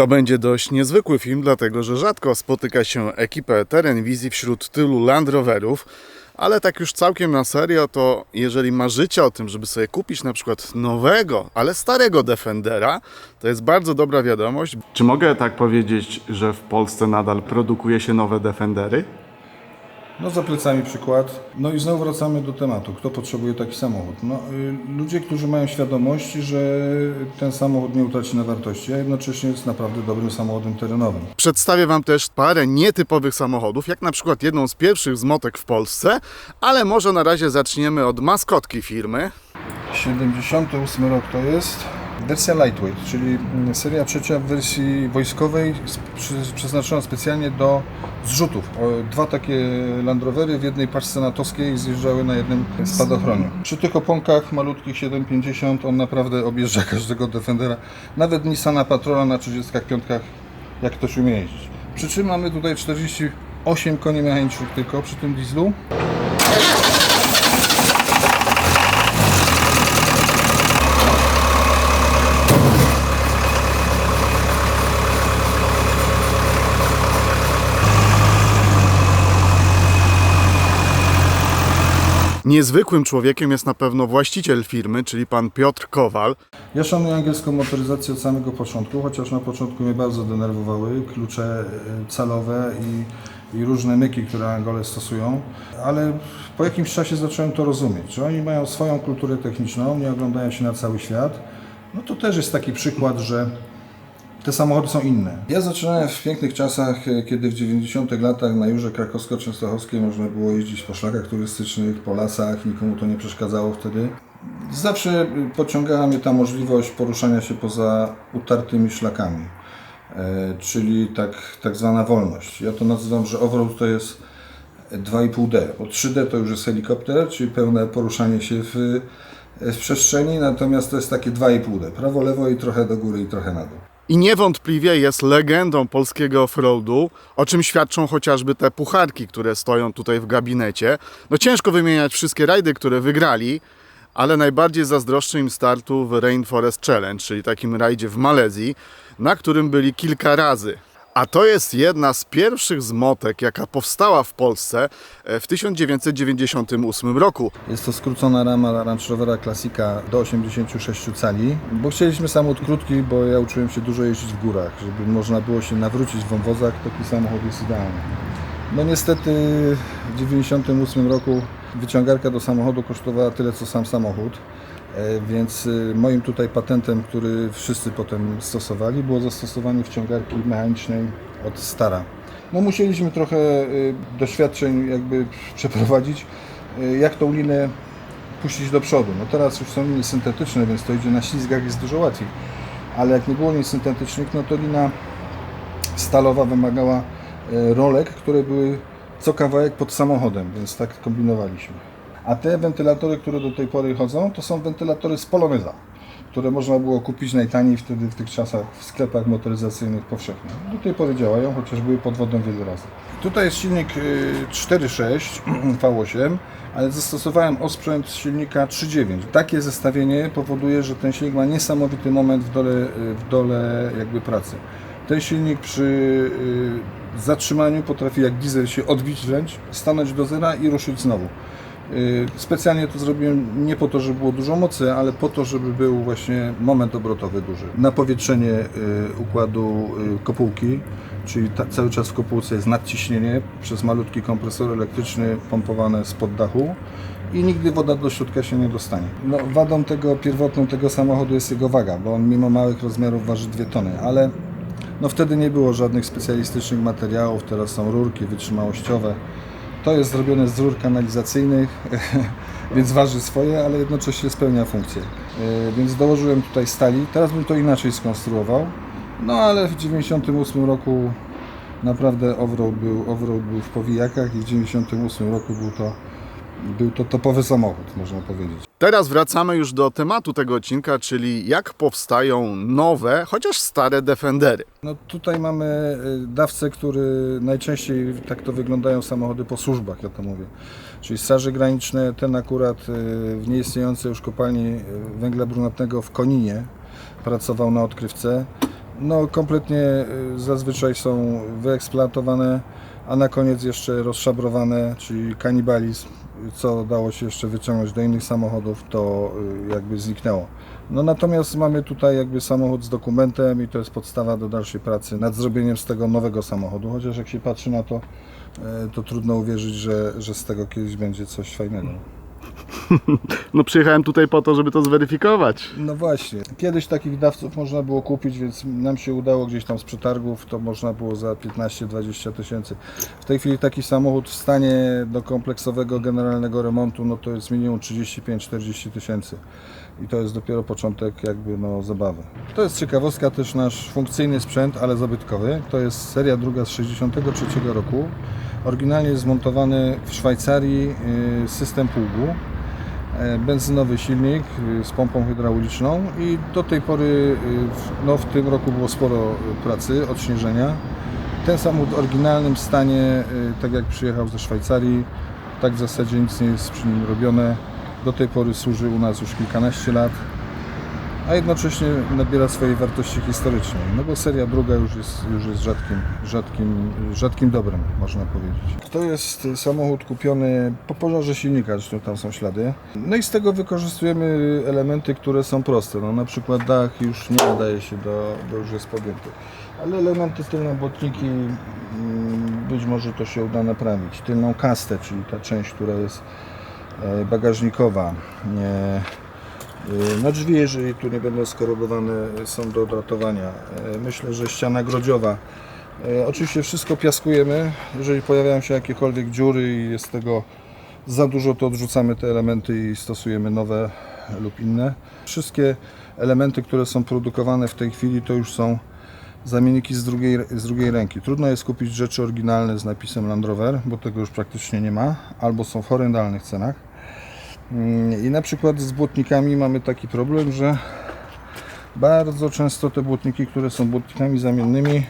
To będzie dość niezwykły film, dlatego że rzadko spotyka się ekipę Terenwizji wśród tylu Land Roverów, ale tak już całkiem na serio, to jeżeli marzycie o tym, żeby sobie kupić na przykład nowego, ale starego Defendera, to jest bardzo dobra wiadomość. Czy mogę tak powiedzieć, że w Polsce nadal produkuje się nowe Defendery? No za plecami przykład. No i znowu wracamy do tematu. Kto potrzebuje taki samochód? No, y, ludzie, którzy mają świadomość, że ten samochód nie utraci na wartości, a jednocześnie jest naprawdę dobrym samochodem terenowym. Przedstawię Wam też parę nietypowych samochodów, jak na przykład jedną z pierwszych zmotek w Polsce, ale może na razie zaczniemy od maskotki firmy. 78 rok to jest. Wersja lightweight, czyli mm, seria trzecia w wersji wojskowej przeznaczona specjalnie do zrzutów. Dwa takie Land Rovery w jednej paczce natowskiej zjeżdżały na jednym spadochronie. Przy tych oponkach malutkich 750 on naprawdę objeżdża każdego Defendera. Nawet Nissana Patrola na 35 jak ktoś umie jeździć. Przy czym mamy tutaj 48 koni mechanicznych tylko przy tym dieslu. Niezwykłym człowiekiem jest na pewno właściciel firmy, czyli pan Piotr Kowal. Ja szanuję angielską motoryzację od samego początku, chociaż na początku mnie bardzo denerwowały klucze e, calowe i, i różne myki, które Angole stosują, ale po jakimś czasie zacząłem to rozumieć, że oni mają swoją kulturę techniczną, nie oglądają się na cały świat. No to też jest taki przykład, że te samochody są inne. Ja zaczynałem w pięknych czasach, e, kiedy w 90 latach na Jurze Krakowsko-Częstochowskiej można było jeździć po szlakach turystycznych, po lasach, nikomu to nie przeszkadzało wtedy. Zawsze y, pociągała mnie ta możliwość poruszania się poza utartymi szlakami, e, czyli tak, tak zwana wolność. Ja to nazywam, że offroad to jest 2,5D, bo 3D to już jest helikopter, czyli pełne poruszanie się w, w przestrzeni, natomiast to jest takie 2,5D, prawo, lewo i trochę do góry i trochę na dół. I niewątpliwie jest legendą polskiego offroadu, o czym świadczą chociażby te pucharki, które stoją tutaj w gabinecie. No ciężko wymieniać wszystkie rajdy, które wygrali, ale najbardziej zazdroszczę im startu w Rainforest Challenge, czyli takim rajdzie w Malezji, na którym byli kilka razy. A to jest jedna z pierwszych zmotek, jaka powstała w Polsce e, w 1998 roku. Jest to skrócona rama Range Rovera do 86 cali, bo chcieliśmy samochód krótki, bo ja uczyłem się dużo jeździć w górach, żeby można było się nawrócić w wąwozach, taki samochód jest idealny. No niestety w 98 roku wyciągarka do samochodu kosztowała tyle co sam samochód, więc y, moim tutaj patentem, który wszyscy potem stosowali, było zastosowanie wciągarki mechanicznej od Stara. No musieliśmy trochę y, doświadczeń jakby przeprowadzić, y, jak tą linę puścić do przodu. No teraz już są linie syntetyczne, więc to idzie na ślizgach, jest dużo łatwiej. Ale jak nie było lin syntetycznych, no to lina stalowa wymagała e, rolek, które były co kawałek pod samochodem, więc tak kombinowaliśmy. A te wentylatory, które do tej pory chodzą, to są wentylatory z Poloneza, które można było kupić najtaniej wtedy w tych czasach w sklepach motoryzacyjnych powszechnych. Do tej pory działają, chociaż były pod wodą wiele razy. Tutaj jest silnik y, 4.6 V8, ale zastosowałem osprzęt z silnika 3.9. Takie zestawienie powoduje, że ten silnik ma niesamowity moment w dole, y, w dole jakby pracy. Ten silnik przy y, zatrzymaniu potrafi jak diesel się odbić wręcz, stanąć do zera i ruszyć znowu. Y, Specjalnie to zrobiłem nie po to, żeby było dużo mocy, ale po to, żeby był właśnie moment obrotowy duży. Napowietrzenie y, układu y, kopułki, czyli ta, cały czas w kopułce jest nadciśnienie przez malutki kompresor elektryczny pompowane spod dachu i nigdy woda do środka się nie dostanie. No, wadą tego pierwotną tego samochodu jest jego waga, bo on mimo małych rozmiarów waży 2 tony, ale no wtedy nie było żadnych specjalistycznych materiałów, teraz są rurki wytrzymałościowe. To jest zrobione z rur kanalizacyjnych, więc waży swoje, ale jednocześnie spełnia funkcję. Yy, Więc dołożyłem tutaj stali. Teraz bym to inaczej skonstruował. No ale w 98 roku naprawdę offroad był, offroad był w powijakach i w 98 roku był to, był to topowy samochód, można powiedzieć. Teraz wracamy już do tematu tego odcinka, czyli jak powstają nowe, chociaż stare Defendery. No tutaj mamy y, dawcę, który najczęściej tak to wyglądają samochody po służbach, ja to mówię. Czyli straże graniczne, ten akurat y, w nieistniejącej już kopalni y, węgla brunatnego w Koninie pracował na odkrywce. No kompletnie zazwyczaj są wyeksploatowane, a na koniec jeszcze rozszabrowane, czyli kanibalizm, co dało się jeszcze wyciągnąć do innych samochodów, to y, jakby zniknęło. No natomiast mamy tutaj jakby samochód z dokumentem i to jest podstawa do dalszej pracy nad zrobieniem z tego nowego samochodu, chociaż jak się patrzy na to, y, to trudno uwierzyć, że, że z tego kiedyś będzie coś fajnego. No przyjechałem tutaj po to, żeby to zweryfikować. No właśnie. Kiedyś takich dawców można było kupić, więc nam się udało gdzieś tam z przetargów, to można było za 15-20 tysięcy. W tej chwili taki samochód w stanie do kompleksowego generalnego remontu, no to jest minimum 35-40 tysięcy. I to jest dopiero początek jakby no zabawy. To jest ciekawostka też nasz funkcyjny sprzęt, ale zabytkowy. To jest seria druga z 63 roku. Oryginalnie jest zmontowany w Szwajcarii y, system pługu benzynowy silnik y, z pompą hydrauliczną i do tej pory, w- no w tym roku było sporo pracy, odśnieżenia. Ten samochód w oryginalnym stanie, tak jak przyjechał ze Szwajcarii, tak w zasadzie nic nie jest przy nim robione. Do tej pory służy u nas już kilkanaście lat, a jednocześnie nabiera swojej wartości historycznej, no bo seria druga już jest, już jest rzadkim, rzadkim, rzadkim dobrem, można powiedzieć. To jest samochód kupiony po pożarze silnika, zresztą tam są ślady. No i z tego wykorzystujemy elementy, które są proste, no na przykład dach już nie nadaje się do, bo już jest pogięty. Ale elementy tylne błotniki, mm, być może to się uda naprawić. Tylną kastę, czyli ta część, która jest e, bagażnikowa, Y, No drzwi, jeżeli tu nie będą skorodowane, są do odratowania. Y, Myślę, że ściana grodziowa. Y, Oczywiście wszystko piaskujemy. Jeżeli pojawiają się jakiekolwiek dziury i jest tego za dużo, to odrzucamy te elementy i stosujemy nowe lub inne. Wszystkie elementy, które są produkowane w tej chwili, to już są zamienniki z drugiej, z drugiej ręki. Trudno jest kupić rzeczy oryginalne z napisem Land Rover, bo tego już praktycznie nie ma, albo są w horrendalnych cenach. Mm, I na przykład z błotnikami mamy taki problem, że bardzo często te błotniki, które są błotnikami zamiennymi,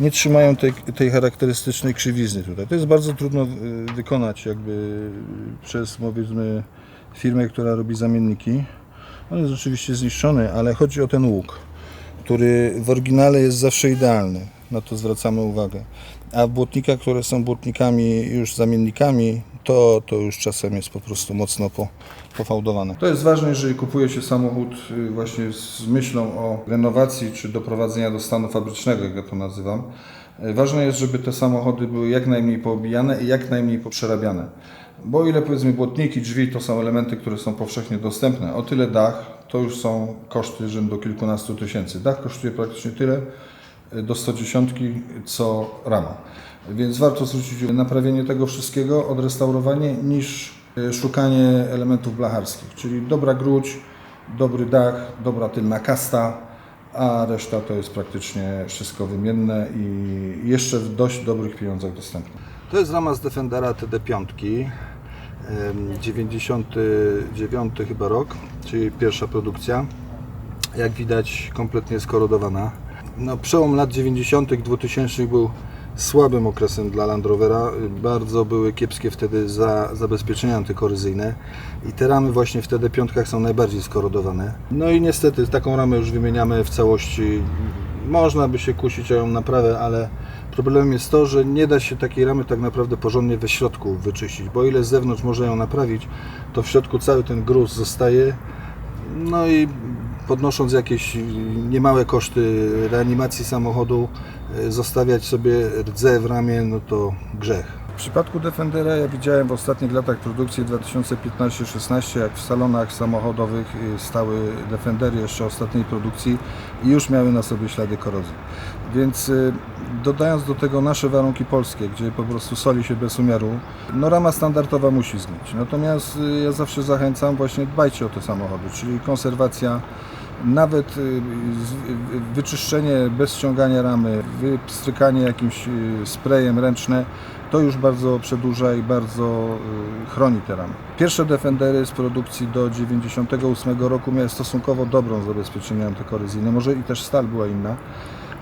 nie trzymają tej, tej charakterystycznej krzywizny tutaj. To jest bardzo trudno y, wykonać jakby przez powiedzmy firmę, która robi zamienniki. On jest oczywiście zniszczony, ale chodzi o ten łuk, który w oryginale jest zawsze idealny. Na to zwracamy uwagę. A w błotnikach, które są błotnikami już zamiennikami, to, to już czasem jest po prostu mocno po, pofałdowane. To jest ważne, jeżeli kupuje się samochód y, właśnie z myślą o renowacji czy doprowadzenia do stanu fabrycznego, jak ja to nazywam. Y, Ważne jest, żeby te samochody były jak najmniej poobijane i jak najmniej poprzerabiane. Bo ile powiedzmy błotniki, drzwi to są elementy, które są powszechnie dostępne, o tyle dach to już są koszty rzędu kilkunastu tysięcy. Dach kosztuje praktycznie tyle, do 110 co rama. Więc warto zwrócić uwagę na naprawienie tego wszystkiego, odrestaurowanie, niż e, szukanie elementów blacharskich, czyli dobra gruć, dobry dach, dobra tylna kasta, a reszta to jest praktycznie wszystko wymienne i jeszcze w dość dobrych pieniądzach dostępne. To jest rama z Defendera TD5, em, 99 chyba rok, czyli pierwsza produkcja. Jak widać kompletnie skorodowana. No, przełom lat 90. 2000 był słabym okresem dla Land Rovera. Bardzo były kiepskie wtedy za zabezpieczenia antykoryzyjne i te ramy właśnie w TD5 są najbardziej skorodowane. No i niestety taką ramę już wymieniamy w całości. Można by się kusić o ją naprawę, ale problemem jest to, że nie da się takiej ramy tak naprawdę porządnie we środku wyczyścić, bo ile z zewnątrz można ją naprawić, to w środku cały ten gruz zostaje. No i podnosząc jakieś niemałe koszty reanimacji samochodu, zostawiać sobie rdze w ramię, no to grzech. W przypadku Defendera ja widziałem w ostatnich latach produkcji 2015-16, jak w salonach samochodowych y, stały Defendery jeszcze ostatniej produkcji i już miały na sobie ślady korozji. Więc y, dodając do tego nasze warunki polskie, gdzie po prostu soli się bez umiaru, no rama standardowa musi zgnić. Natomiast y, ja zawsze zachęcam właśnie dbajcie o te samochody, czyli konserwacja, nawet y, y, wyczyszczenie bez ściągania ramy, wypstrykanie jakimś y, sprayem ręczne, to już bardzo przedłuża i bardzo chroni te ramy. Pierwsze Defendery z produkcji do 98 roku miały stosunkowo dobrą zabezpieczenie antykoryzyjne, może i też stal była inna,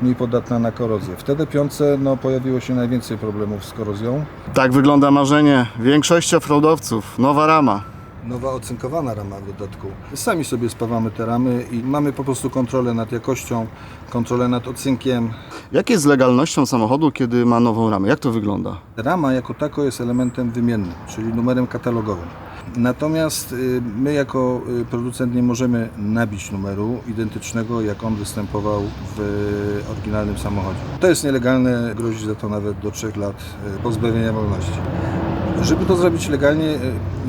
mniej podatna na korozję. Wtedy piące no, pojawiło się najwięcej problemów z korozją. Tak wygląda marzenie większości offroadowców. Nowa rama. Nowa ocynkowana rama w dodatku. Sami sobie spawamy te ramy i mamy po prostu kontrolę nad jakością, kontrolę nad ocynkiem. Jak jest z legalnością samochodu, kiedy ma nową ramę? Jak to wygląda? Rama jako tako jest elementem wymiennym, czyli numerem katalogowym. Natomiast y, my jako y, producent nie możemy nabić numeru identycznego, jak on występował w oryginalnym samochodzie. To jest nielegalne, grozi za to nawet do 3 lat y, pozbawienia wolności. Żeby to zrobić legalnie,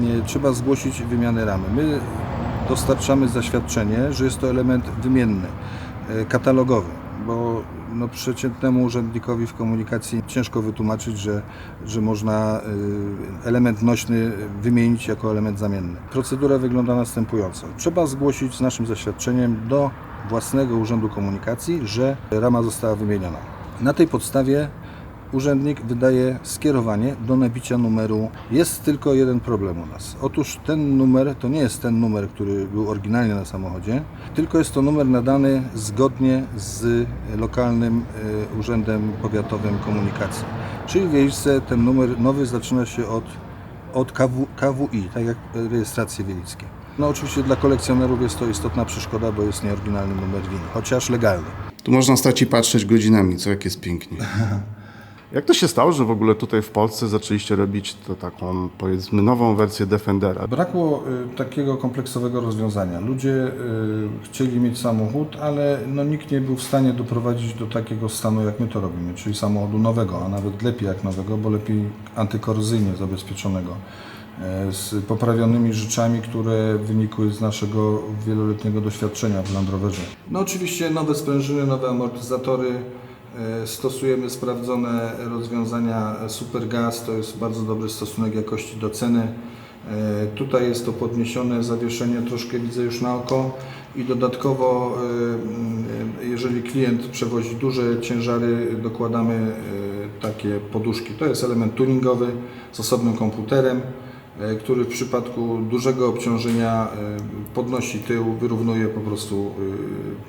nie, trzeba zgłosić wymianę ramy. My dostarczamy zaświadczenie, że jest to element wymienny, y, katalogowy, bo no, przeciętnemu urzędnikowi w komunikacji ciężko wytłumaczyć, że, że można y, element nośny wymienić jako element zamienny. Procedura wygląda następująco. Trzeba zgłosić z naszym zaświadczeniem do własnego urzędu komunikacji, że rama została wymieniona. Na tej podstawie urzędnik wydaje skierowanie do nabicia numeru. Jest tylko jeden problem u nas. Otóż ten numer to nie jest ten numer, który był oryginalnie na samochodzie, tylko jest to numer nadany zgodnie z lokalnym e, urzędem powiatowym komunikacji. Czyli w Wieliczce ten numer nowy zaczyna się od, od KW, KWI, tak jak rejestracje wielickie. No oczywiście dla kolekcjonerów jest to istotna przeszkoda, bo jest nieoryginalny numer WIN, chociaż legalny. Tu można stać i patrzeć godzinami, co jak jest pięknie. Jak to się stało, że w ogóle tutaj w Polsce zaczęliście robić to taką, powiedzmy, nową wersję Defendera? Brakło y, takiego kompleksowego rozwiązania. Ludzie y, chcieli mieć samochód, ale no, nikt nie był w stanie doprowadzić do takiego stanu, jak my to robimy, czyli samochodu nowego, a nawet lepiej jak nowego, bo lepiej antykorozyjnie zabezpieczonego, e, z poprawionymi rzeczami, które wynikły z naszego wieloletniego doświadczenia w Land Roverze. No oczywiście nowe sprężyny, nowe amortyzatory, stosujemy sprawdzone rozwiązania Supergas, to jest bardzo dobry stosunek jakości do ceny. E, Tutaj jest to podniesione zawieszenie, troszkę widzę już na oko i dodatkowo, e, jeżeli klient przewozi duże ciężary, dokładamy e, takie poduszki. To jest element tuningowy z osobnym komputerem, e, który w przypadku dużego obciążenia e, podnosi tył, wyrównuje po prostu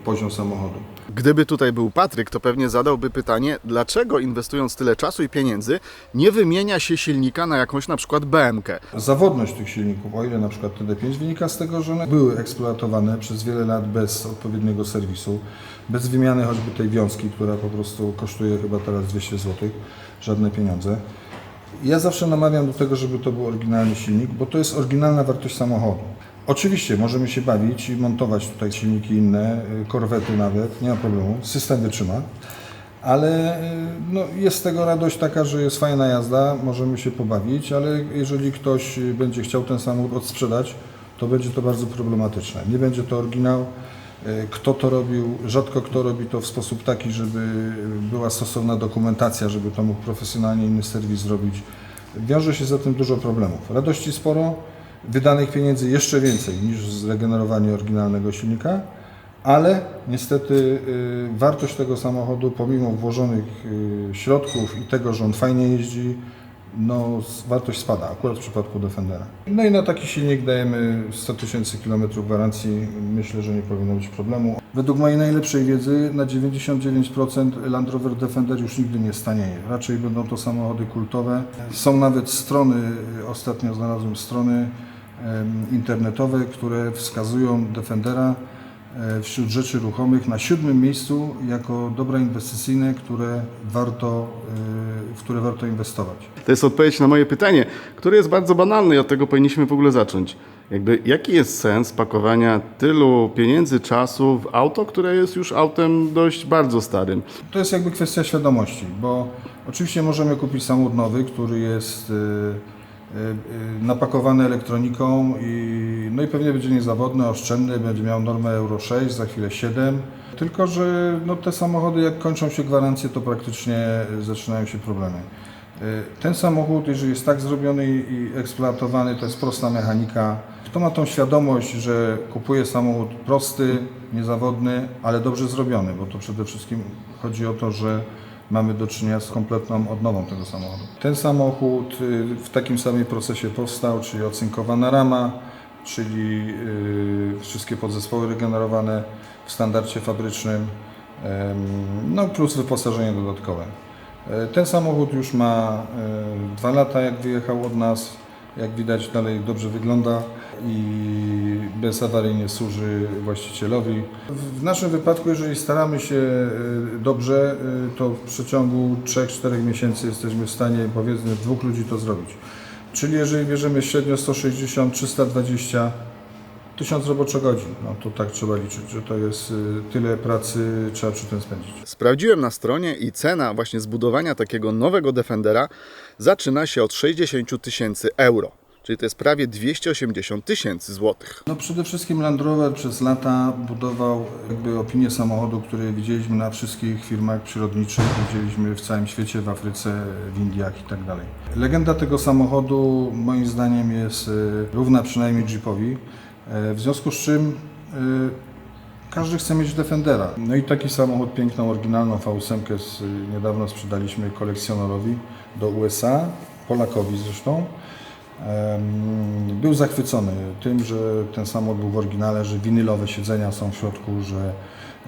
e, poziom samochodu. Gdyby tutaj był Patryk, to pewnie zadałby pytanie, dlaczego inwestując tyle czasu i pieniędzy, nie wymienia się silnika na jakąś na przykład BMK? Zawodność tych silników, o ile na przykład TD5 wynika z tego, że one były eksploatowane przez wiele lat bez odpowiedniego serwisu, bez wymiany choćby tej wiązki, która po prostu kosztuje chyba teraz 200 zł, żadne pieniądze. Ja zawsze namawiam do tego, żeby to był oryginalny silnik, bo to jest oryginalna wartość samochodu. Oczywiście możemy się bawić i montować tutaj silniki inne, y, korwety nawet, nie ma problemu, system wytrzyma. Ale y, no, jest z tego radość taka, że jest fajna jazda, możemy się pobawić, ale jeżeli ktoś y, będzie chciał ten samochód odsprzedać, to będzie to bardzo problematyczne. Nie będzie to oryginał. Y, Kto to robił? Rzadko kto robi to w sposób taki, żeby była stosowna dokumentacja, żeby to mógł profesjonalnie inny serwis zrobić. Wiąże się za tym dużo problemów. Radości sporo, wydanych pieniędzy jeszcze więcej niż zregenerowanie oryginalnego silnika, ale niestety y, wartość tego samochodu, pomimo włożonych y, środków i tego, że on fajnie jeździ, no wartość spada, akurat w przypadku Defendera. No i na taki silnik dajemy 100 tysięcy kilometrów gwarancji, myślę, że nie powinno być problemu. Według mojej najlepszej wiedzy na 99% Land Rover Defender już nigdy nie stanieje. Raczej będą to samochody kultowe. Są nawet strony, ostatnio znalazłem strony internetowe, które wskazują Defendera wśród rzeczy ruchomych na siódmym miejscu jako dobra inwestycyjne, które warto, e, w które warto inwestować. To jest odpowiedź na moje pytanie, które jest bardzo banalne i od tego powinniśmy w ogóle zacząć. Jakby, jaki jest sens pakowania tylu pieniędzy, czasu w auto, które jest już autem dość bardzo starym? To jest jakby kwestia świadomości, bo oczywiście możemy kupić samochód nowy, który jest e, e, e, napakowany elektroniką i, no i pewnie będzie niezawodny, oszczędny, będzie miał normę Euro 6, za chwilę 7. Tylko, że no, te samochody jak kończą się gwarancje, to praktycznie e, zaczynają się problemy. Ten samochód, jeżeli jest tak zrobiony i eksploatowany, to jest prosta mechanika. Kto ma tą świadomość, że kupuje samochód prosty, niezawodny, ale dobrze zrobiony, bo to przede wszystkim chodzi o to, że mamy do czynienia z kompletną odnową tego samochodu. Ten samochód y, w takim samym procesie powstał, czyli ocynkowana rama, czyli y, wszystkie podzespoły regenerowane w standardzie fabrycznym, no plus wyposażenie dodatkowe. E, Ten samochód już ma e, dwa lata, jak wyjechał od nas. Jak widać dalej dobrze wygląda i bezawaryjnie służy właścicielowi. W naszym wypadku, jeżeli staramy się y, dobrze, y, to w przeciągu 3-4 miesięcy jesteśmy w stanie powiedzmy dwóch ludzi to zrobić. Czyli jeżeli bierzemy średnio 160, 320, 1000 roboczogodzin, no to tak trzeba liczyć, że to jest y, tyle pracy trzeba przy tym spędzić. Sprawdziłem na stronie i cena właśnie zbudowania takiego nowego Defendera zaczyna się od 60 tysięcy euro. Czyli to jest prawie 280 tysięcy złotych. No przede wszystkim Land Rover przez lata budował jakby opinię samochodu, który widzieliśmy na wszystkich firmach przyrodniczych, widzieliśmy w całym świecie, w Afryce, w Indiach i tak dalej. Legenda tego samochodu moim zdaniem jest y, równa przynajmniej Jeepowi, e, w związku z czym y, każdy chce mieć Defendera. No i taki samochód, piękną, oryginalną V8 z, y, niedawno sprzedaliśmy kolekcjonerowi do USA, Polakowi zresztą. Był zachwycony tym, że ten samochód był w oryginale, że winylowe siedzenia są w środku, że,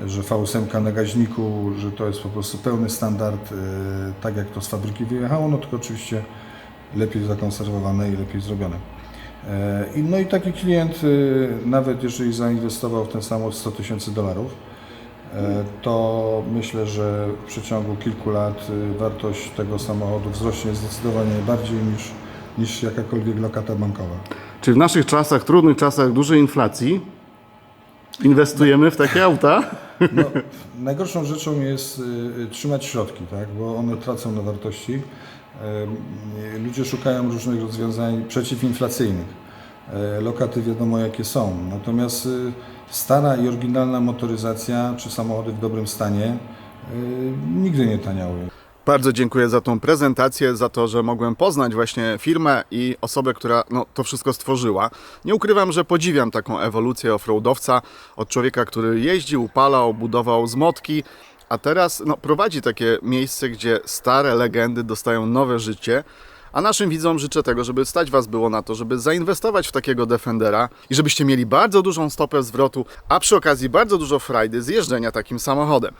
że V8 na gaźniku, że to jest po prostu pełny standard, e, tak jak to z fabryki wyjechało, no tylko oczywiście lepiej zakonserwowane i lepiej zrobione. E, no i taki klient, e, nawet jeżeli zainwestował w ten samochód 100 tysięcy dolarów, to myślę, że w przeciągu kilku lat wartość tego samochodu wzrośnie zdecydowanie bardziej niż, niż jakakolwiek lokata bankowa. Czyli w naszych czasach, trudnych czasach dużej inflacji, inwestujemy w takie auta? No, najgorszą rzeczą jest y, y, trzymać środki, tak? bo one tracą na wartości. Y, Ludzie szukają różnych rozwiązań przeciwinflacyjnych. E, Lokaty wiadomo jakie są. Natomiast y, stara i oryginalna motoryzacja czy samochody w dobrym stanie y, nigdy nie taniały. Bardzo dziękuję za tą prezentację, za to, że mogłem poznać właśnie firmę i osobę, która no, to wszystko stworzyła. Nie ukrywam, że podziwiam taką ewolucję offroadowca od człowieka, który jeździł, palał, budował z motki, a teraz no, prowadzi takie miejsce, gdzie stare legendy dostają nowe życie. A naszym widzom życzę tego, żeby stać Was było na to, żeby zainwestować w takiego Defendera i żebyście mieli bardzo dużą stopę zwrotu, a przy okazji bardzo dużo frajdy z jeżdżenia takim samochodem.